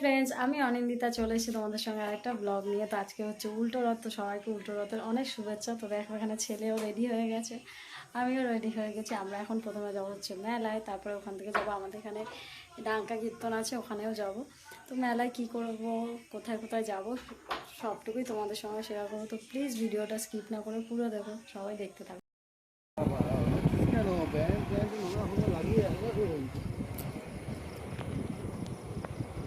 Friends আমি অনিন্দিতা চলে এসেছি তোমাদের সঙ্গে আরেকটা ব্লগ নিয়ে। তো আজকে হচ্ছে উল্টো রথ, তো সবাইকে উল্টো রথের অনেক শুভেচ্ছা। তো দেখো, এখানে ছেলেও রেডি হয়ে গেছে, আমিও রেডি হয়ে গেছি। আমরা এখন প্রথমে যাব হচ্ছে মেলায়, তারপরে ওখান থেকে যাব। আমাদের এখানে ডাঙ্কা কীর্তন আছে, ওখানেও যাব। তো মেলায় কি করব, কোথায় কোথায় যাব, সবটুকুই তোমাদের সঙ্গে শেয়ার করব। তো প্লিজ ভিডিওটা স্কিপ না করে পুরো দেখো, সবাই দেখতে থাকো কেন ব্যান্ড ব্যান্ড মনে হয় লাগিয়ে আছে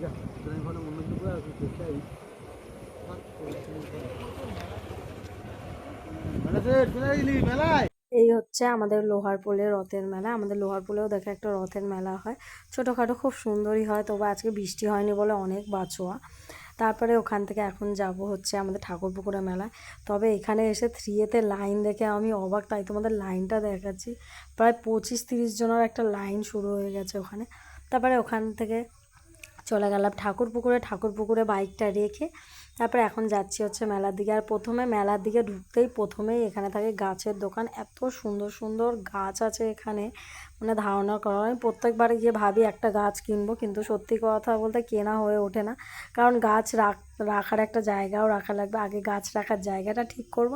যা ড্রাইভারের মনে করে আছে সেটাই মেলাতে চলে গেলি মেলায় এই হচ্ছে আমাদের লোহার পোলের রথের মেলা। আমাদের লোহার পোলেও দেখে একটা রথের মেলা হয়। ছোটোখাটো খুব সুন্দরই হয়, তবে আজকে বৃষ্টি হয়নি বলে অনেক বাঁচোয়া তারপরে ওখান থেকে এখন যাব হচ্ছে আমাদের ঠাকুরপুকুরের মেলা তবে এখানে এসে থ্রিয়েতে লাইন দেখে আমি অবাক, তাই তোমাদের লাইনটা দেখাচ্ছি। প্রায় পঁচিশ তিরিশ জনের একটা লাইন শুরু হয়ে গেছে ওখানে। তারপরে ওখান থেকে চলে গেলাম ঠাকুর পুকুরে ঠাকুর পুকুরে বাইকটা রেখে তারপরে এখন যাচ্ছি হচ্ছে মেলার দিকে। আর প্রথমে মেলার দিকে ঢুকতেই প্রথমেই এখানে থাকে গাছের দোকান। এত সুন্দর সুন্দর গাছ আছে এখানে মানে ধারণা করা। আমি প্রত্যেকবারে গিয়ে ভাবি একটা গাছ কিনবো, কিন্তু সত্যি কথা বলতে কেনা হয়ে ওঠে না। কারণ গাছ রাখ, রাখার একটা জায়গাও রাখা লাগবে। আগে গাছ রাখার জায়গাটা ঠিক করব,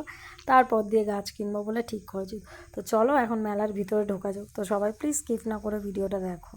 তারপর দিয়ে গাছ কিনবো বলে ঠিক করেছি। তো চলো এখন মেলার ভিতরে ঢোকা যাক। তো সবাই প্লিজ স্কিপ না করে ভিডিওটা দেখো।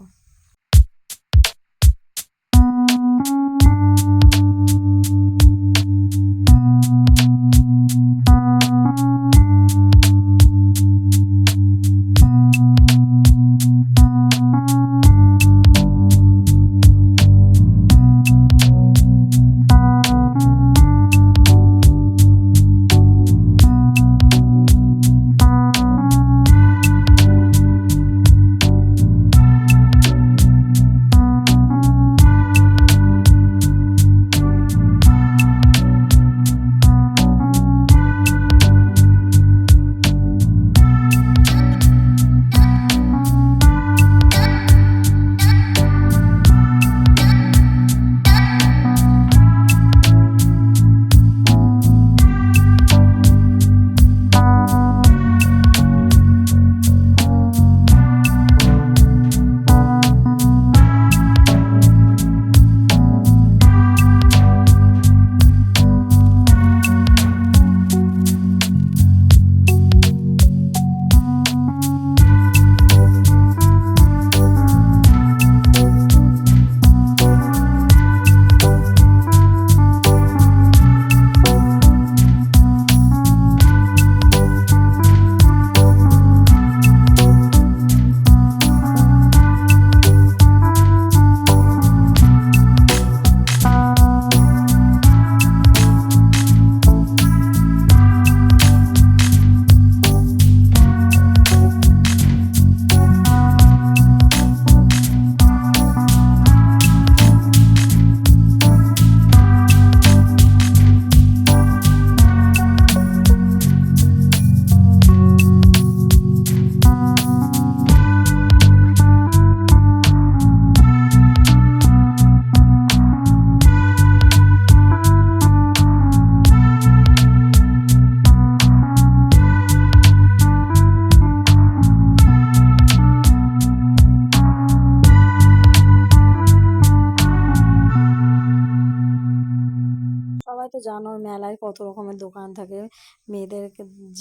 জানো মেলায় কত রকমের দোকান থাকে। মেয়েদের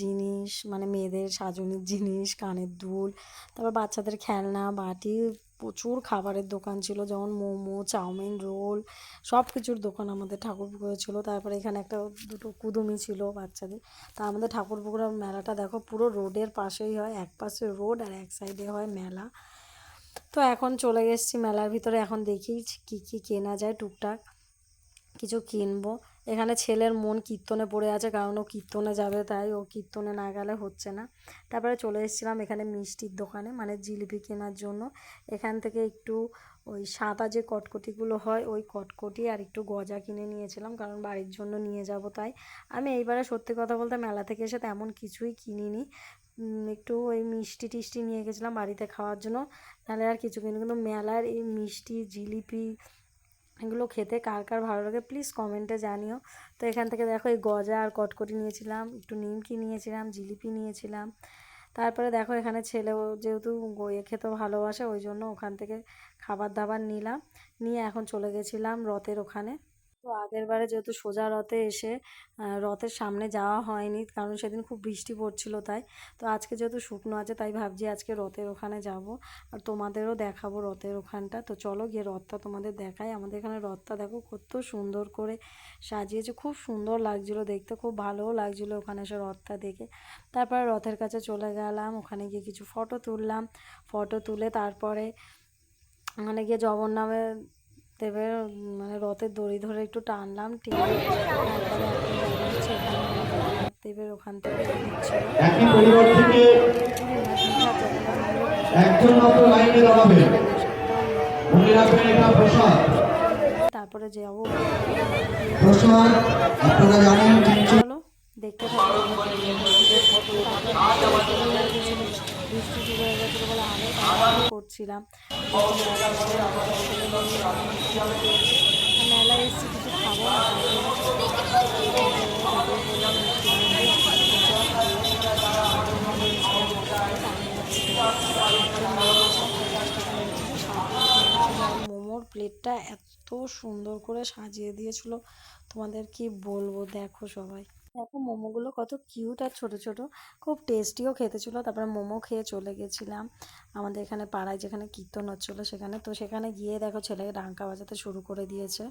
জিনিস মানে মেয়েদের সাজনির জিনিস, কানের দুল, তারপর বাচ্চাদের খেলনা, বাটি, প্রচুর খাবারের দোকান ছিল, যেমন মোমো, চাউমিন, রোল সব কিছুর দোকান আমাদের ঠাকুরপুকুরে ছিল। তারপরে এখানে একটা দুটো কুদুমি ছিল বাচ্চাদের। তা আমাদের ঠাকুরপুকুরের মেলাটা দেখো, পুরো রোডের পাশেই হয়, এক পাশে রোড আর এক সাইডে হয় মেলা। তো এখন চলে এসেছি মেলার ভিতরে, এখন দেখি কী কী কেনা যায়, টুকটাক কিছু কিনবো। এখানে ছেলের মন কীর্তনে পড়ে আছে, কারণ ও কীর্তনে যাবে, তাই ও কীর্তনে না গেলে হচ্ছে না। তারপরে চলে এসেছিলাম এখানে মিষ্টির দোকানে মানে জিলিপি কেনার জন্য। এখান থেকে একটু ওই সাদা যে কটকটিগুলো হয়, ওই কটকটি আর একটু গজা কিনে নিয়েছিলাম, কারণ বাড়ির জন্য নিয়ে যাব তাই। আমি এইবারে সত্যি কথা বলতে মেলা থেকে এসে তেমন কিছুই কিনিনি। একটু ওই মিষ্টি টিষ্টি নিয়ে গেছিলাম বাড়িতে খাওয়ার জন্য। তাহলে আর কিছু কিনি কিন্তু মেলার এই মিষ্টি, জিলিপি এগুলো খেতে কার কার ভালো লাগে প্লিজ কমেন্টে জানিও। তো এখান থেকে দেখো এই গজা আর কটকটি নিয়েছিলাম, একটু নিমকি নিয়েছিলাম, জিলিপি নিয়েছিলাম। তারপরে দেখো এখানে ছেলে যেহেতু গইয়ে খেতে ভালোবাসে, ওই জন্য ওখান থেকে খাবার দাবার নিলাম। নিয়ে এখন চলে গেছিলাম রথের ওখানে। তো আগের বারে যেহেতু সোজা রথে এসে রথের সামনে যাওয়া হয়নি, কারণ সেদিন খুব বৃষ্টি পড়ছিল তাই। তো আজকে যেহেতু শুকনো আছে, তাই ভাবছি আজকে রথের ওখানে যাব। আর তোমাদেরও দেখাবো রথের ওখানটা। তো চলো গিয়ে রথটা তোমাদের দেখাই। আমাদের এখানে রথটা দেখো কত সুন্দর করে সাজিয়েছে। খুব সুন্দর লাগছিল দেখতে, খুব ভালোও লাগছিল ওখানে এসে রথটা দেখে। তারপরে রথের কাছে চলে গেলাম, ওখানে গিয়ে কিছু ফটো তুললাম। ফটো তুলে তারপরে ওখানে গিয়ে দেবের মানে রথের দড়ি ধরে একটু টানলাম টেনে তারপরে দেবের ওখান থেকে দিচ্ছিল একই পরিবার থেকে একজন মাত্র লাইনে দাঁড়াবে। মনে রাখবেন এটা প্রসাদ। তারপরে যাব। প্রসাদ আপনারা জানেন চলো দেখতে করছিলাম। মেলায় কিছু খাব মোমোর প্লেটটা এত সুন্দর করে সাজিয়ে দিয়েছিল। তোমাদের কি বলব? দেখো সবাই। দেখো মোমোগুলো কত কিউট আর ছোট ছোট। খুব টেস্টিও খেতে ছিল। তারপরে মোমো খেয়ে চলে গেছিলাম। আমাদের এখানে পাড়ায় যেখানে কীর্তন হচ্ছিল সেখানে। তো সেখানে গিয়ে দেখো ছেলেকে ডাঙ্কা বাজাতে শুরু করে দিয়েছে।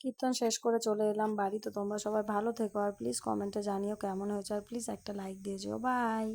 কীর্তন শেষ করে চলে এলাম বাড়ি তো তোমরা সবাই ভালো থেকো আর প্লিজ কমেন্টে জানিও কেমন হয়েছে। আর প্লিজ একটা লাইক দিয়ে যেও। বাই